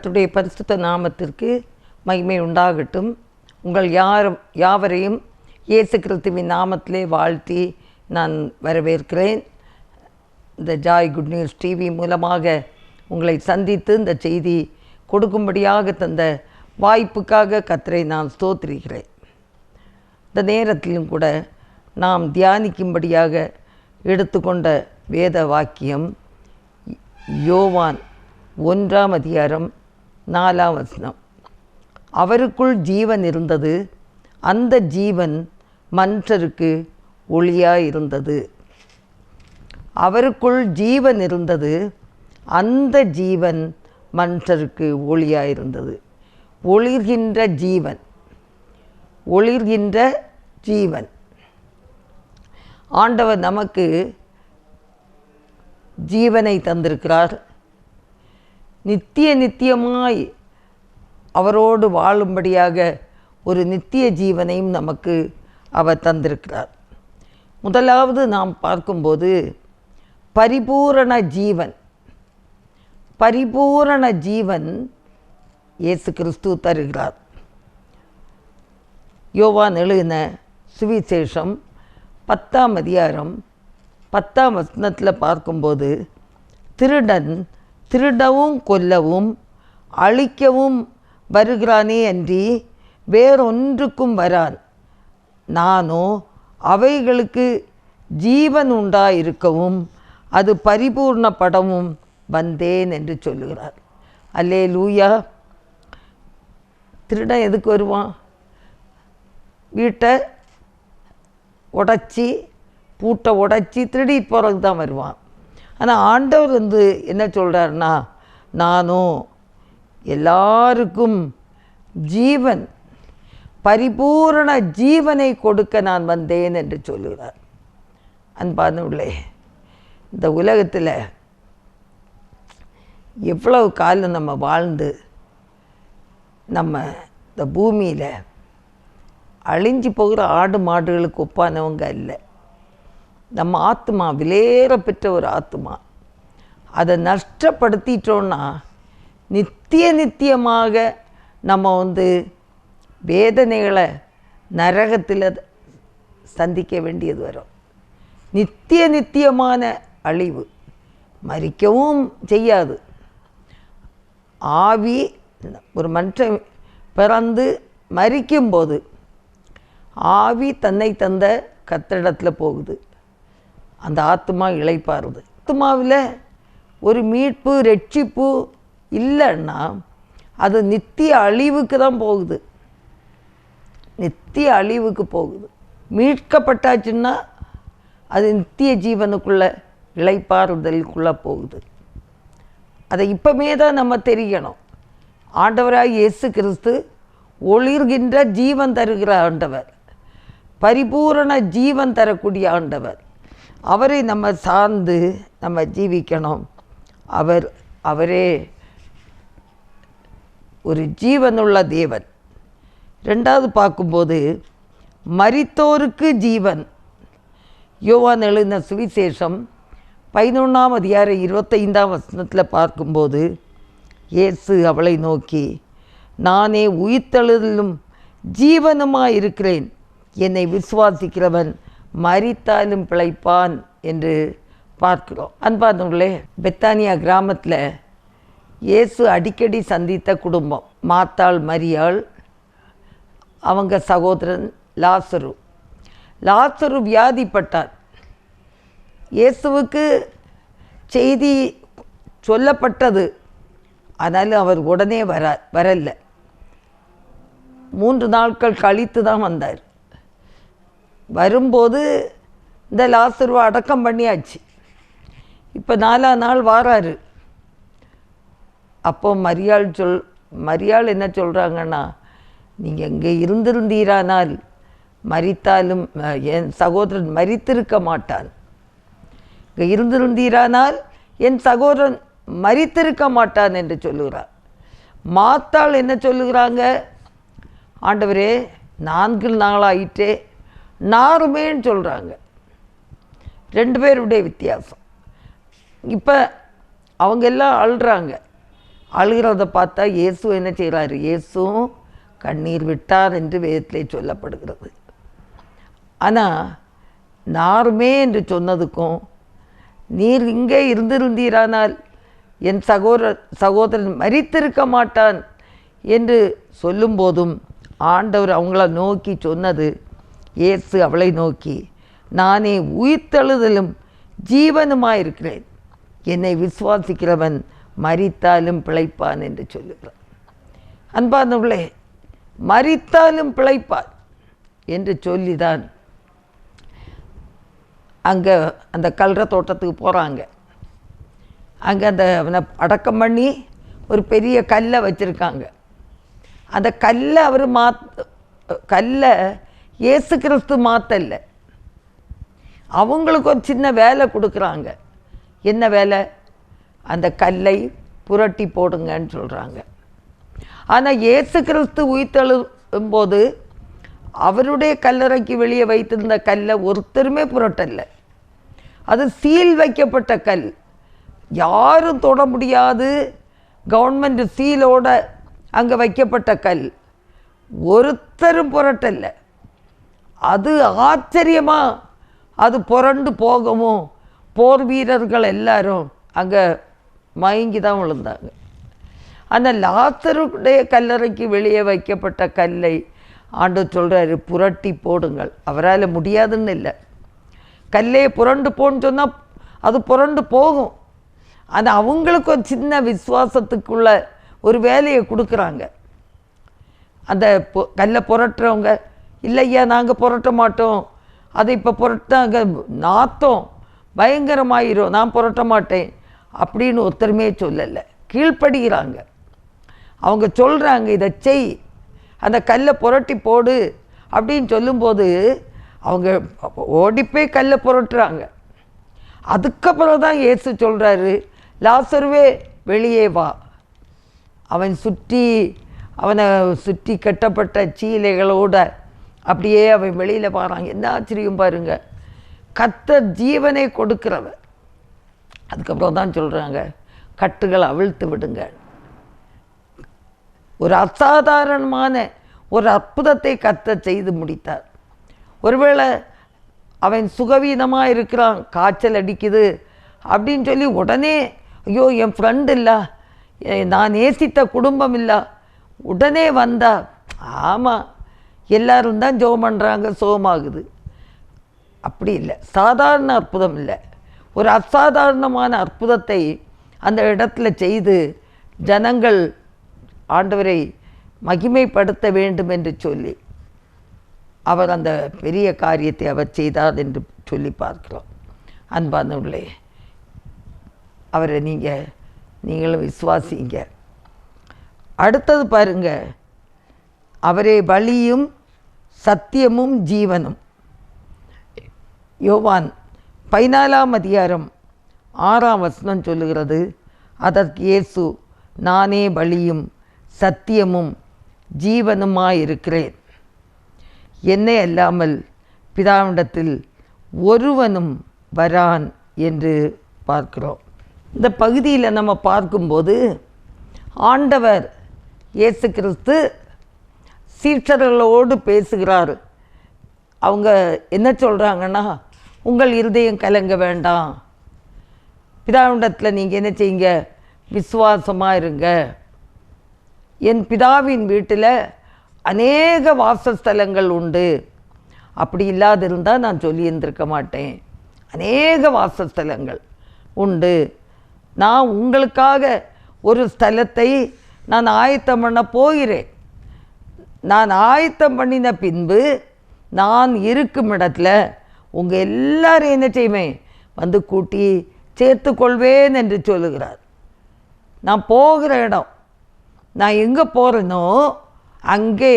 கத்துடைய பரிசுத்த நாமத்திற்கு மகிமை உண்டாகட்டும். உங்கள் யார் யாவரையும் இயேசு கிறிஸ்துவின் நாமத்திலே வாழ்த்தி நான் வரவேற்கிறேன். இந்த ஜாய் குட் நியூஸ் டிவி மூலமாக உங்களை சந்தித்து இந்த செய்தி கொடுக்கும்படியாக தந்த வாய்ப்புக்காக கத்தரை நான் ஸ்தோத்திரிக்கிறேன். இந்த நேரத்திலும் கூட நாம் தியானிக்கும்படியாக எடுத்துக்கொண்ட வேத வாக்கியம் யோவான் ஒன்றாம் அதிகாரம் நாலாம் வசனம். அவருக்குள் ஜீவன் இருந்தது. அந்த ஜீவன் மன்றருக்கு ஒளியாக இருந்தது. அவருக்குள் ஜீவன் இருந்தது. அந்த ஜீவன் மன்றருக்கு ஒளியாக இருந்தது. ஒளிர்கின்ற ஜீவன். ஒளிர்கின்ற ஜீவன். ஆண்டவர் நமக்கு ஜீவனை தந்திருக்கிறார். நித்திய நித்தியமாய் அவரோடு வாழும்படியாக ஒரு நித்திய ஜீவனையும் நமக்கு அவர் தந்திருக்கிறார். முதலாவது நாம் பார்க்கும்போது பரிபூரண ஜீவன். பரிபூரண ஜீவன் இயேசு கிறிஸ்து தருகிறார். யோவான் எழுதின சுவிசேஷம் பத்தாம் அதிகாரம் பத்தாம் வசனத்தில் பார்க்கும்போது திருடன் திருடவும் கொல்லவும் அழிக்கவும் வருகிறானே அன்றி வேறொன்றுக்கும் வரான் நானோ அவைகளுக்கு ஜீவன் உண்டாயிருக்கவும் அது பரிபூர்ணப்படவும் வந்தேன் என்று சொல்லுகிறார். அல்லே லூயா திருடன் எதுக்கு வருவான்? வீட்டை உடச்சி பூட்டை உடச்சி திருடிட்டு போகிறதுக்கு தான் வருவான். ஆனால் ஆண்டவர் வந்து என்ன சொல்கிறாருன்னா நானும் எல்லாருக்கும் ஜீவன் பரிபூரண ஜீவனை கொடுக்க நான் வந்தேன் என்று சொல்லுகிறார். அன்பானுள்ளே இந்த உலகத்தில் எவ்வளவு காலம் நம்ம வாழ்ந்து நம்ம இந்த பூமியில் அழிஞ்சு போகிற ஆடு மாடுகளுக்கு ஒப்பானவங்க இல்லை. நம்ம ஆத்மா விலேற பெற்ற ஒரு ஆத்மா அதை நஷ்டப்படுத்திட்டோன்னா நித்திய நித்தியமாக நம்ம வந்து வேதனைகளை நரகத்தில் சந்திக்க வேண்டியது வரும். நித்திய நித்தியமான அழிவு. மறிக்கவும் செய்யாது. ஆவி ஒரு மனுஷன் பிறந்து மறிக்கும்போது ஆவி தன்னை தந்த கத்திடத்தில் போகுது. அந்த ஆத்மா இழைப்பாருது ஆத்மாவில் ஒரு மீட்பு ரட்சிப்பு இல்லைன்னா அது நித்திய அழிவுக்கு தான் போகுது. நித்திய அழிவுக்கு போகுது. மீட்கப்பட்டாச்சுன்னா அது நித்திய ஜீவனுக்குள்ளே இழைப்பாறுதலுக்குள்ளே போகுது. அதை இப்போமே தான் நம்ம தெரியணும் ஆண்டவராக இயேசு கிறிஸ்து ஒளிர்கின்ற ஜீவன் தருகிற ஆண்டவர். பரிபூரண ஜீவன் தரக்கூடிய ஆண்டவர். அவரை நம்ம சார்ந்து நம்ம ஜீவிக்கணும். அவர் அவரே ஒரு ஜீவனுள்ள தேவன். ரெண்டாவது பார்க்கும்போது மரித்தோருக்கு ஜீவன். யோவான் எழுதின சுவிசேஷம் பதினொன்றாம் அதிகார இருபத்தைந்தாம் வசனத்தில் பார்க்கும்போது இயேசு அவளை நோக்கி நானே உயிர்த்தெழுதலும் ஜீவனுமாக இருக்கிறேன் என்னை விசுவாசிக்கிறவன் மரித்தாலும் பிழைப்பான் என்று பார்க்கிறோம். அன்பார்ந்தவங்களே பெத்தானியா கிராமத்தில் இயேசு அடிக்கடி சந்தித்த குடும்பம் மாத்தாள் மரியாள் அவங்க சகோதரன் லாசரு. லாசரு வியாதிப்பட்டார். இயேசுவுக்கு செய்தி சொல்லப்பட்டது ஆனாலும் அவர் உடனே வர வரல. மூன்று நாட்கள் கழித்து தான் வந்தார். வரும்போது இந்த லாசருவை அடக்கம் பண்ணியாச்சு. இப்போ நாலா நாள் வாராரு. அப்போ மரியாள் சொல் மரியாள் என்ன சொல்கிறாங்கன்னா நீங்கள் இங்கே இருந்திருந்தீரானால் மறித்தாலும் என் சகோதரன் மறித்திருக்க மாட்டான். இங்கே இருந்திருந்தீரானால் என் சகோதரன் மறித்திருக்க மாட்டான் என்று சொல்லுகிறார். மாத்தாள் என்ன சொல்லுகிறாங்க? ஆண்டவரே நான்கு நாளாயிட்டே நாருமேன்னு சொல்கிறாங்க ரெண்டு பேருடைய வித்தியாசம். இப்போ அவங்க எல்லாம் அழுறாங்க. அழுகிறத பார்த்தா இயேசு என்ன செய்கிறாரு இயேசும் கண்ணீர் விட்டார் என்று வேதத்திலே சொல்லப்படுகிறது. ஆனால் நாருமே என்று சொன்னதுக்கும் நீர் இங்கே இருந்திருந்தீரானால் என் சகோதர சகோதரன் மரித்திருக்க மாட்டான் என்று சொல்லும்போதும் ஆண்டவர் அவங்கள நோக்கி சொன்னது இயேசு அவளை நோக்கி நானே உயிர்த்தெழுதலும் ஜீவனுமாயிருக்கிறேன். என்னை விசுவாசிக்கிறவன் மரித்தாலும் பிழைப்பான் என்று சொல்லுகிறான் அன்பானவர்களே மரித்தாலும் பிழைப்பான் என்று சொல்லிதான் அங்கே அந்த கல்ற தோட்டத்துக்கு போகிறாங்க அங்கே அந்த அவனை அடக்கம் பண்ணி ஒரு பெரிய கல்லை வச்சுருக்காங்க. அந்த கல்லை அவர் மாத் கல்லை இயேசு கிறிஸ்து மாற்றல்ல அவங்களுக்கு ஒரு சின்ன வேலை கொடுக்குறாங்க. என்ன வேலை? அந்த கல்லை புரட்டி போடுங்கன்னு சொல்கிறாங்க ஆனால் இயேசு கிறிஸ்து உயிர்த்தெழும்போது அவருடைய கல்லறைக்கு வெளியே வைத்திருந்த கல்லை ஒருத்தருமே புரட்டல்ல. அது சீல் வைக்கப்பட்ட கல். யாரும் தொட முடியாது. கவர்மெண்ட் சீலோட அங்கே வைக்கப்பட்ட கல். ஒருத்தரும் புரட்டல அது ஆச்சரியமாக அது புரண்டு போகவும் போர் வீரர்கள் எல்லாரும் அங்கே மயங்கி தான் விழுந்தாங்க. அந்த லாத்தருடைய கல்லறைக்கு வெளியே வைக்கப்பட்ட கல்லை ஆண்டு சொல்கிறாரு புரட்டி போடுங்கள். அவரால் முடியாதுன்னு இல்லை. கல்லே புரண்டு போன்னு சொன்னால் அது புரண்டு போகும். ஆனால் அவங்களுக்கு ஒரு சின்ன விசுவாசத்துக்குள்ள ஒரு வேலையை கொடுக்குறாங்க. அந்த பொ கல்லை புரட்டுறவங்க இல்லையா நாங்கள் புரட்ட மாட்டோம். அதை இப்போ புரட்டாங்க நாத்தம். பயங்கரமாயிரும். நான் புரட்ட மாட்டேன். அப்படின்னு ஒருத்தருமே சொல்லலை. கீழ்ப்படுகிறாங்க அவங்க சொல்கிறாங்க இதை செய். அந்த கல்லை புரட்டி போடு. அப்படின்னு சொல்லும்போது அவங்க ஓடிப்போய் கல்லை புரட்டுறாங்க. அதுக்கப்புறம் தான் இயேசு சொல்கிறாரு லாசருவே வெளியே வா. அவன் சுற்றி அவனை சுற்றி கட்டப்பட்ட சீலைகளோட அப்படியே அவன் வெளியில் பாறான் என்ன ஆச்சரியம் பாருங்க. கத்த ஜீவனை கொடுக்கிறவன் அதுக்கப்புறம் தான் சொல்கிறாங்க கட்டுகளை அவிழ்த்து விடுங்க. ஒரு அசாதாரணமான ஒரு அற்புதத்தை கத்த செய்து முடித்தார். ஒருவேளை அவன் சுகவீனமாக இருக்கிறான் காய்ச்சல் அடிக்குது அப்படின்னு சொல்லி உடனே ஐயோ என் ஃப்ரெண்ட் இல்லை நான் நேசித்த குடும்பம் இல்லை உடனே வந்தா ஆமாம் எல்லாரும் தான் ஜோம் பண்ணுறாங்க சோமாகுது. அப்படி இல்லை. சாதாரண அற்புதம் இல்லை. ஒரு அசாதாரணமான அற்புதத்தை அந்த இடத்துல செய்து ஜனங்கள் ஆண்டவரை மகிமைப்படுத்த வேண்டும் என்று சொல்லி அவர் அந்த பெரிய காரியத்தை அவர் செய்தார் என்று சொல்லி பார்க்கிறோம். அன்பானவர்களே அவரை நீங்கள் நீங்களும் விசுவாசிங்க. அடுத்தது பாருங்கள் அவரே வழியும் சத்தியமும் ஜீவனும். யோவான் பதினாலாம் அதிகாரம் ஆறாம் வசனம் சொல்லுகிறது அதற்கு இயேசு நானே வழியும் சத்தியமும் ஜீவனுமாயிருக்கிறேன். என்னை அல்லாமல் பிதாவிடத்தில் ஒருவனும் வரான் என்று பார்க்கிறோம். இந்த பகுதியில் நம்ம பார்க்கும்போது ஆண்டவர் இயேசு கிறிஸ்து சீற்றர்களோடு பேசுகிறார். அவங்க என்ன சொல்கிறாங்கன்னா உங்கள் இருதயம் கலங்க வேண்டாம். பிதாவிடத்தில் நீங்கள் என்ன செய்யுங்க? விசுவாசமாக இருங்க. என் பிதாவின் வீட்டில் அநேக வாசஸ்தலங்கள் உண்டு. அப்படி இல்லாதிருந்தால் நான் சொல்லியிருந்திருக்க மாட்டேன். அநேக வாசஸ்தலங்கள் உண்டு. நான் உங்களுக்காக ஒரு ஸ்தலத்தை நான் ஆயத்தம் பண்ண போகிறேன். நான் ஆயத்தம் பண்ணின பின்பு நான் இருக்கும் இடத்துல உங்கள் எல்லாரும் என்ன செய்வேன் வந்து கூட்டி சேர்த்து கொள்வேன் என்று சொல்லுகிறார். நான் போகிற இடம் நான் எங்கே போகிறேனோ அங்கே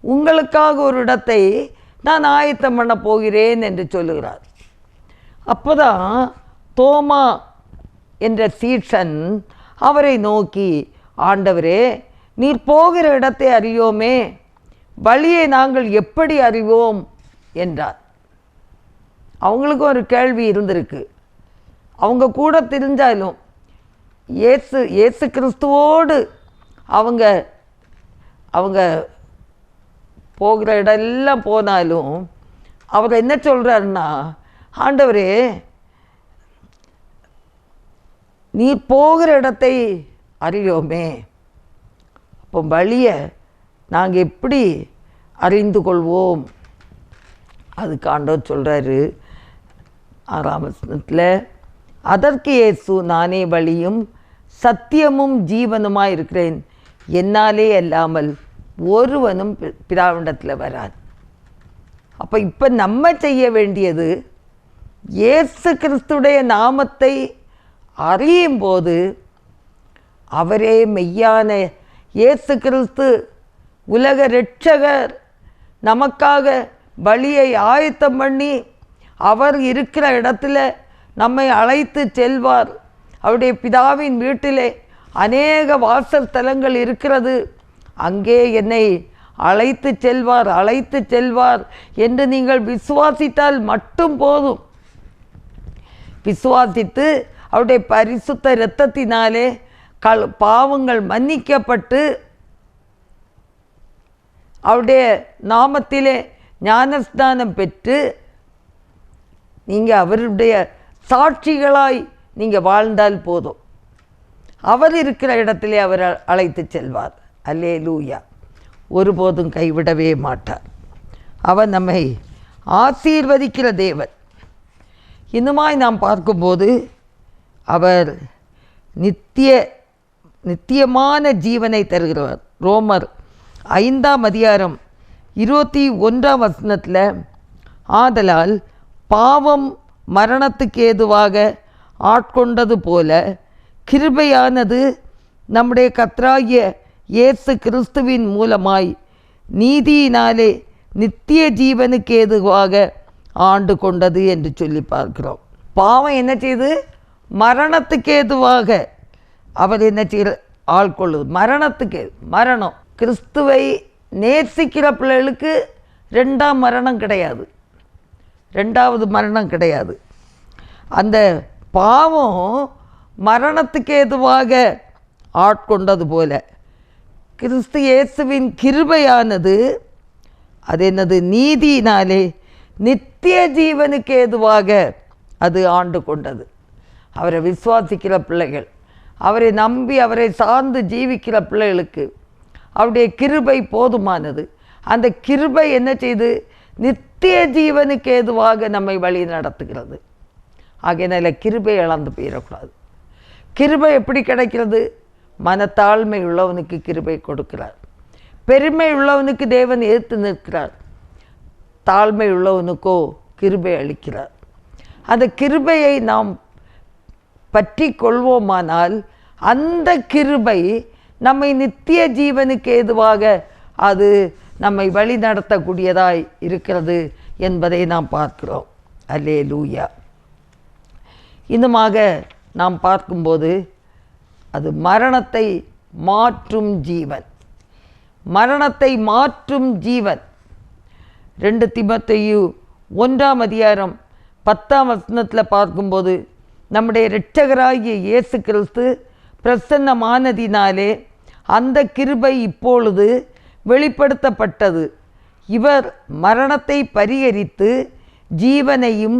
உங்களுக்காக ஒரு இடத்தை நான் ஆயத்தம் பண்ண போகிறேன் என்று சொல்லுகிறார். அப்போதான் தோமா என்ற சீட்சன் அவரை நோக்கி ஆண்டவரே நீர் போகிற இடத்தை அறியோமே வழியை நாங்கள் எப்படி அறிவோம்? என்றார். அவங்களுக்கும் ஒரு கேள்வி இருந்திருக்கு. அவங்க கூட தெரிஞ்சாலும் இயேசு இயேசு கிறிஸ்துவோடு அவங்க அவங்க போகிற இடமெல்லாம் போனாலும் அவர் என்ன சொல்கிறாருன்னா ஆண்டவரே நீ போகிற இடத்தை அறியோமே. இப்போ வழியை நாங்கள் எப்படி அறிந்து கொள்வோம்? அது ஆண்டவர் சொல்கிறாரு ஆறாம் அதற்கு இயேசு நானே வழியும் சத்தியமும் ஜீவனுமாக இருக்கிறேன். என்னாலே அல்லாமல் ஒருவனும் பி- பிதாவிடத்தில் வராது. அப்போ இப்போ நம்ம செய்ய வேண்டியது இயேசு கிறிஸ்துடைய நாமத்தை அறியும் போது அவரே மெய்யான இயேசு கிறிஸ்து உலக ரட்சகர் நமக்காக பலியை ஆயத்தம் பண்ணி அவர் இருக்கிற இடத்துல நம்மை அழைத்து செல்வார். அவருடைய பிதாவின் வீட்டிலே அநேக வாசல் தலங்கள் இருக்கிறது. அங்கே என்னை அழைத்து செல்வார் அழைத்து செல்வார் என்று நீங்கள் விசுவாசித்தால் மட்டும் போதும். விசுவாசித்து அவருடைய பரிசுத்த இரத்தத்தினாலே கல் பாவங்கள் மன்னிக்கப்பட்டு அவருடைய நாமத்திலே ஞானஸ்தானம் பெற்று நீங்கள் அவருடைய சாட்சிகளாய் நீங்கள் வாழ்ந்தால் போதும். அவர் இருக்கிற இடத்திலே அவர் அழைத்து செல்வார். அல்லே லூயா ஒருபோதும் கைவிடவே மாட்டார். அவர் நம்மை ஆசீர்வதிக்கிற தேவன். இன்னுமாய் நாம் பார்க்கும்போது அவர் நித்திய நித்தியமான ஜீவனை தருகிறவர். ரோமர் ஐந்தாம் அதிகாரம் இருபத்தி ஒன்றாம் வசனத்தில் ஆதலால் பாவம் மரணத்துக்கு ஏதுவாக ஆட்கொண்டது போல கிருபையானது நம்முடைய கத்ராகிய இயேசு கிறிஸ்துவின் மூலமாய் நீதியினாலே நித்திய ஜீவனுக்கு ஏதுவாக ஆண்டு கொண்டது என்று சொல்லி பார்க்கிறோம். பாவம் என்ன செய்து? மரணத்துக்கு ஏதுவாக அவர் என்ன செய்கிற ஆட்கொள்ளுது மரணத்துக்கு மரணம். கிறிஸ்துவை நேசிக்கிற பிள்ளைகளுக்கு ரெண்டாம் மரணம் கிடையாது. ரெண்டாவது மரணம் கிடையாது. அந்த பாவம் மரணத்துக்கு ஏதுவாக ஆட்கொண்டது போல. கிறிஸ்து இயேசுவின் கிருபையானது அது என்னது? நீதியினாலே நித்திய ஜீவனுக்கு ஏதுவாக அது ஆண்டு கொண்டது. அவரை விசுவாசிக்கிற பிள்ளைகள் அவரை நம்பி அவரை சார்ந்து ஜீவிக்கிற பிள்ளைகளுக்கு அவருடைய கிருபை போதுமானது. அந்த கிருபை என்ன செய்து? நித்திய ஜீவனுக்கு ஏதுவாக நம்மை வழி நடத்துகிறது. ஆகையினால கிருபை இழந்து போயிடக்கூடாது. கிருபை எப்படி கிடைக்கிறது? மனத்தாழ்மை உள்ளவனுக்கு கிருபை கொடுக்கிறார். பெருமை உள்ளவனுக்கு தேவன் எதிர்த்து நிற்கிறார். தாழ்மை உள்ளவனுக்கோ கிருபை அளிக்கிறார். அந்த கிருபையை நாம் பற்றி கொள்வோமானால் அந்த கிருபை நம்மை நித்திய ஜீவனுக்கு ஏதுவாக அது நம்மை வழி நடத்தக்கூடியதாய் இருக்கிறது என்பதை நாம் பார்க்கிறோம். அல்லே லூயா இன்னுமாக நாம் பார்க்கும்போது அது மரணத்தை மாற்றும் ஜீவன். மரணத்தை மாற்றும் ஜீவன். ரெண்டு திமத்தையு ஒன்றாம் அதிகாரம் பத்தாம் வசனத்தில் பார்க்கும்போது நம்முடைய இரட்சகராகிய இயேசு கிறிஸ்து பிரசன்னமானதினாலே அந்த கிருபை இப்பொழுது வெளிப்படுத்தப்பட்டது. இவர் மரணத்தை பரிகரித்து ஜீவனையும்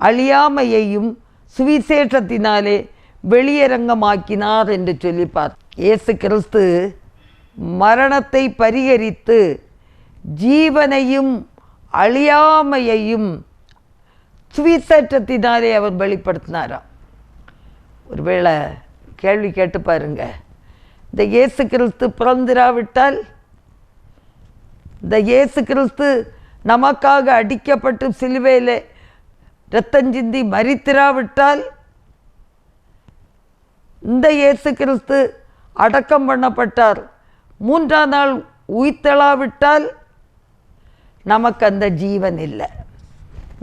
அழியாமையையும் சுவிசேஷத்தினாலே வெளியரங்கமாக்கினார் என்று சொல்லிப்பார். இயேசு கிறிஸ்து மரணத்தை பரிகரித்து ஜீவனையும் அழியாமையையும் சுவிசேஷத்தினாலே அவர் வெளிப்படுத்தினாராம். ஒருவேளை கேள்வி கேட்டு பாருங்க. இந்த இயேசு கிறிஸ்து பிறந்திராவிட்டால் இந்த இயேசு கிறிஸ்து நமக்காக அடிக்கப்பட்டு சிலுவையில் ரத்தஞ்சிந்தி மரித்திராவிட்டால் இந்த இயேசு கிறிஸ்து அடக்கம் பண்ணப்பட்டார். மூன்றாம் நாள் உயிர்த்தெழாவிட்டால் நமக்கு அந்த ஜீவன் இல்லை.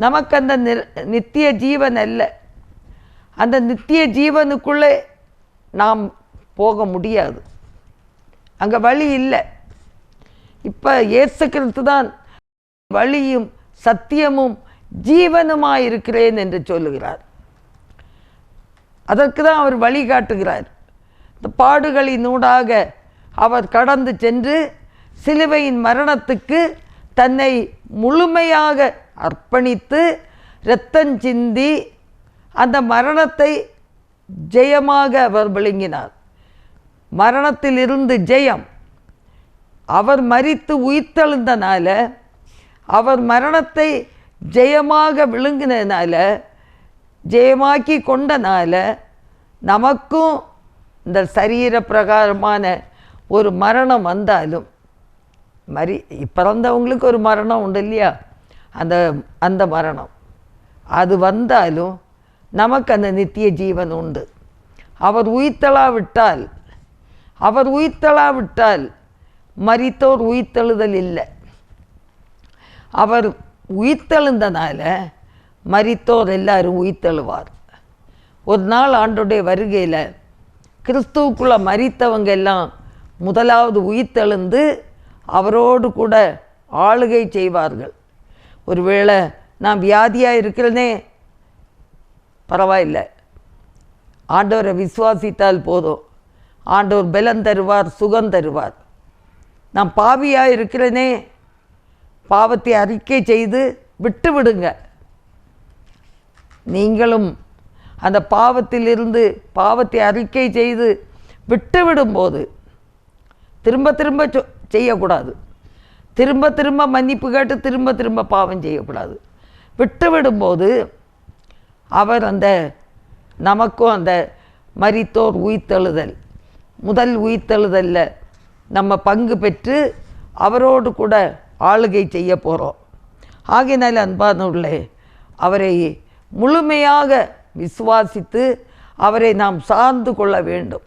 நமக்கு அந்த நித்திய ஜீவன் இல்லை அந்த நித்திய ஜீவனுக்குள்ளே நாம் போக முடியாது. அங்கே வழி இல்லை. இப்போ இயேசு கிறிஸ்து தான் வழியும் சத்தியமும் ஜீவனுமாய் இருக்கிறேன் என்று சொல்லுகிறார். அதற்கு தான் அவர் வழிகாட்டுகிறார் இந்த பாடுகளினூடாக அவர் கடந்து சென்று சிலுவையின் மரணத்துக்கு தன்னை முழுமையாக அர்ப்பணித்து இரத்தஞ்சிந்தி அந்த மரணத்தை ஜெயமாக அவர் விழுங்கினார் மரணத்திலிருந்து ஜெயம். அவர் மரித்து உயிர்த்தெழுந்தனால அவர் மரணத்தை ஜெயமாக விழுங்கினதுனால ஜெயமாக்கி கொண்டனால நமக்கும் இந்த சரீர பிரகாரமான ஒரு மரணம் வந்தாலும் மரி பிறந்தவங்களுக்கு ஒரு மரணம் உண்டு இல்லையா? அந்த அந்த மரணம். அது வந்தாலும் நமக்கு அந்த நித்திய ஜீவன் உண்டு அவர் உயிர்த்தலாவிட்டால் அவர் உயிர்த்தலாவிட்டால் மரித்தோர் உயிர்த்தெழுதல் இல்லை அவர் உயிர்த்தெழுந்தனால மரித்தோர் எல்லாரும் உயிர்த்தெழுவார் ஒரு நாள் ஆண்டுடைய வருகையில் கிறிஸ்துவுக்குள்ளே மரித்தவங்க எல்லாம் முதலாவது உயிர்த்தெழுந்து அவரோடு கூட ஆளுகை செய்வார்கள் ஒருவேளை நான் வியாதியாக இருக்கிறேனே பரவாயில்லை. ஆண்டவரை விசுவாசித்தால் போதும். ஆண்டவர் பலம் தருவார் சுகம் தருவார். நான் பாவியாக இருக்கிறேனே பாவத்தை அறிக்கை செய்து விட்டு விடுங்க. நீங்களும் அந்த பாவத்திலிருந்து பாவத்தை அறிக்கை செய்து விட்டு விடும்போது திரும்ப திரும்ப செய்யக்கூடாது. திரும்ப திரும்ப மன்னிப்பு கேட்டு திரும்ப திரும்ப பாவம் செய்யக்கூடாது. விட்டு விடும்போது அவர் அந்த நமக்கும் அந்த மரித்தோர் உயிர்த்தெழுதல். முதல் உயிர்த்தெழுதலில் நம்ம பங்கு பெற்று அவரோடு கூட ஆளுகை செய்ய போகிறோம் ஆகினால் அன்பானவர்களே அவரை முழுமையாக விசுவாசித்து அவரை நாம் சார்ந்து கொள்ள வேண்டும்.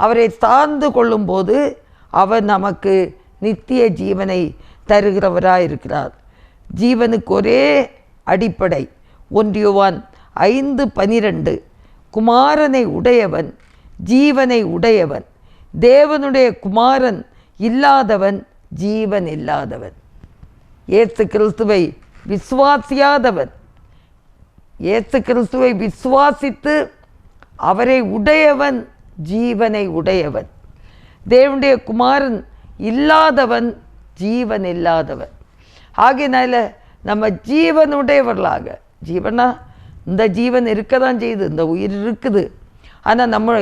அவரை சார்ந்து கொள்ளும்போது அவர் நமக்கு நித்திய ஜீவனை தருகிறவராக இருக்கிறார் ஜீவனுக்கு ஒரே அடிப்படை ஒன்றியவான் ஐந்து பனிரெண்டு. குமாரனை உடையவன் ஜீவனை உடையவன். தேவனுடைய குமாரன் இல்லாதவன் ஜீவன் இல்லாதவன். ஏசு கிறிஸ்துவை விசுவாசியாதவன். ஏசு கிறிஸ்துவை விசுவாசித்து அவரை உடையவன் ஜீவனை உடையவன். தேவனுடைய குமாரன் இல்லாதவன் ஜீவன் இல்லாதவன். ஆகையினால நம்ம ஜீவனுடையவர்களாக ஜீவனா? இந்த ஜீவன் இருக்க தான் செய்யுது இந்த உயிர் இருக்குது. ஆனால் நம்ம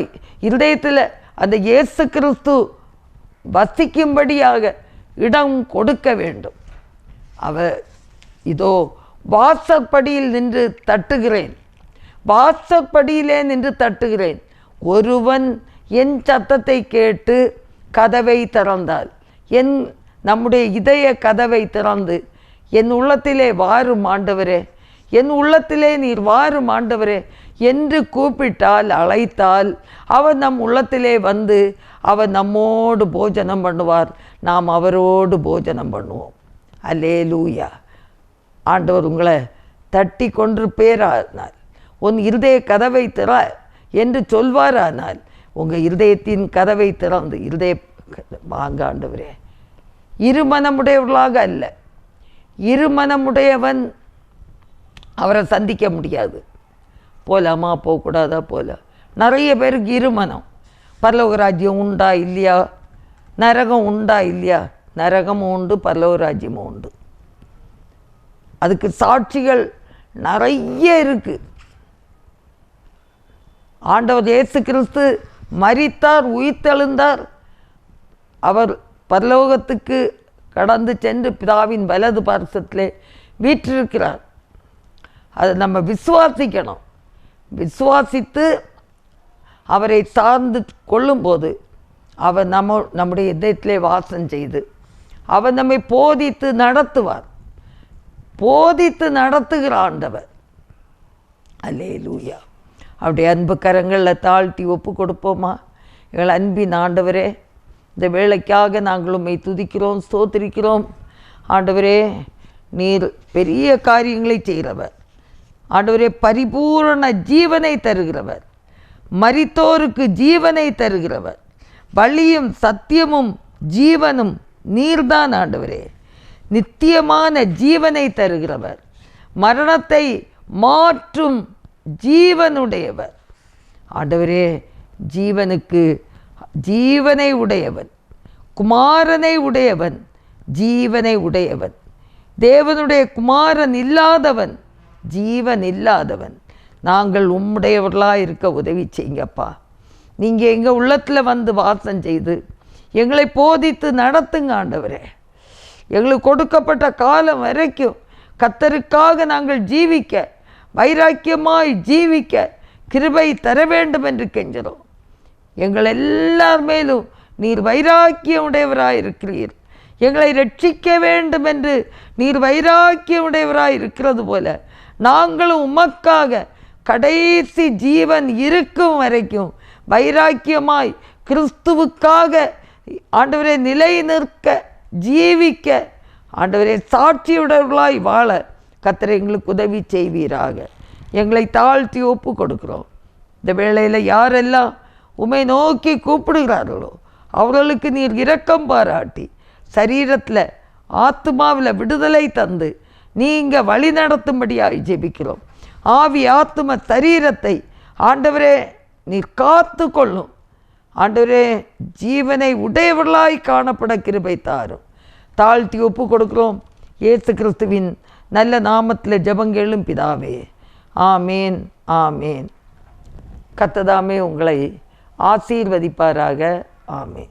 இருதயத்தில் அந்த இயேசு கிறிஸ்து வசிக்கும்படியாக இடம் கொடுக்க வேண்டும். அவர் இதோ வாசற்படியில் நின்று தட்டுகிறேன். வாசற்படியிலே நின்று தட்டுகிறேன். ஒருவன் என் சத்தத்தை கேட்டு கதவை திறந்தால் என் நம்முடைய இதய கதவை திறந்து என் உள்ளத்திலே வாரும் ஆண்டவரே என் உள்ளத்திலே நீர் வாரும் ஆண்டவரே என்று கூப்பிட்டால் அழைத்தால் அவர் நம் உள்ளத்திலே வந்து அவர் நம்மோடு போஜனம் பண்ணுவார். நாம் அவரோடு போஜனம் பண்ணுவோம். அல்லே லூயா ஆண்டவர் உங்களை தட்டி கொன்று பேரானால் உன் இருதய கதவை திற என்று சொல்வாரானால் உங்கள் இருதயத்தின் கதவை திறந்து இருதய வாங்க ஆண்டவரே. இருமனமுடையவர்களாக அல்ல. இருமனமுடையவன் அவரை சந்திக்க முடியாது. போலாமா போகக்கூடாதா போல. நிறைய பேருக்கு இருமனம். பரலோகராஜ்யம் உண்டா இல்லையா? நரகம் உண்டா இல்லையா? நரகமும் உண்டு பரலோகராஜ்யமும் உண்டு. அதுக்கு சாட்சிகள் நிறைய இருக்குது ஆண்டவர் இயேசு கிறிஸ்து மறித்தார் உயிர்த்தெழுந்தார். அவர் பரலோகத்துக்கு கடந்து சென்று பிதாவின் வலது பார்சத்திலே வீற்றிருக்கிறார். அதை நம்ம விசுவாசிக்கணும். விசுவாசித்து அவரை சார்ந்து கொள்ளும்போது அவர் நம்ம நம்முடைய இதயத்திலே வாசம் செய்து அவர் நம்மை போதித்து நடத்துவார். போதித்து நடத்துகிற ஆண்டவர். அல்லே லூயா அப்படியே அன்பு கரங்களில் தாழ்த்தி ஒப்பு கொடுப்போமா? எங்கள் அன்பின் ஆண்டவரே இந்த வேலைக்காக நாங்கள் உண்மை துதிக்கிறோம் சோத்திரிக்கிறோம் ஆண்டவரே நீர் பெரிய காரியங்களை செய்கிறவர். ஆண்டவரே பரிபூரண ஜீவனை தருகிறவர். மரித்தோருக்கு ஜீவனை தருகிறவர். வழியும் சத்தியமும் ஜீவனும் நீர்தான் ஆண்டவரே. நித்தியமான ஜீவனை தருகிறவர். மரணத்தை மாற்றும் ஜீவனுடையவர். ஆண்டவரே ஜீவனுக்கு ஜீவனை உடையவன். குமாரனை உடையவன். ஜீவனை உடையவன். தேவனுடைய குமாரன் இல்லாதவன். ஜீவன் இல்லாதவன் நாங்கள் உம்முடையவர்களாக இருக்க உதவி செய்யுங்கப்பா. நீங்கள் எங்கள் உள்ளத்தில் வந்து வாசம் செய்து எங்களை போதித்து நடத்துங்க ஆண்டவரே. எங்களுக்கு கொடுக்கப்பட்ட காலம் வரைக்கும் கத்தருக்காக நாங்கள் ஜீவிக்க வைராக்கியமாய் ஜீவிக்க கிருபை தர வேண்டும் என்று கெஞ்சுறோம் எங்கள் எல்லார் மேலும் நீர் வைராக்கியம் உடையவராய் இருக்கிறீர். எங்களை ரட்சிக்க வேண்டும் என்று நீர் வைராக்கியம் உடையவராய் இருக்கிறது போல நாங்களும் உமக்காக கடைசி ஜீவன் இருக்கும் வரைக்கும் வைராக்கியமாய் கிறிஸ்துவுக்காக ஆண்டவரை நிலை நிற்க ஜீவிக்க ஆண்டவரை சாட்சியுடர்களாய் வாழ கத்தரை எங்களுக்கு உதவி செய்வீராக. எங்களை தாழ்த்தி ஒப்பு கொடுக்குறோம். இந்த வேளையில் யாரெல்லாம் உமை நோக்கி கூப்பிடுகிறார்களோ அவர்களுக்கு நீர் இரக்கம் பாராட்டி சரீரத்தில் ஆத்மாவில் விடுதலை தந்து நீங்கள் வழி நடத்தும்படியாக ஜெபிக்கிறோம். ஆவி ஆத்தும சரீரத்தை ஆண்டவரே நீர் காத்து கொள்ளும் ஆண்டவரே ஜீவனை உடையவர்களாய் காணப்பட கிருபை தாரும். தாழ்த்தி ஒப்பு கொடுக்கிறோம். ஏசு கிறிஸ்துவின் நல்ல நாமத்தில் ஜபங்களும் பிதாவே. ஆமேன் ஆமேன். கத்ததாமே உங்களை ஆசீர்வதிப்பாராக. ஆமேன்.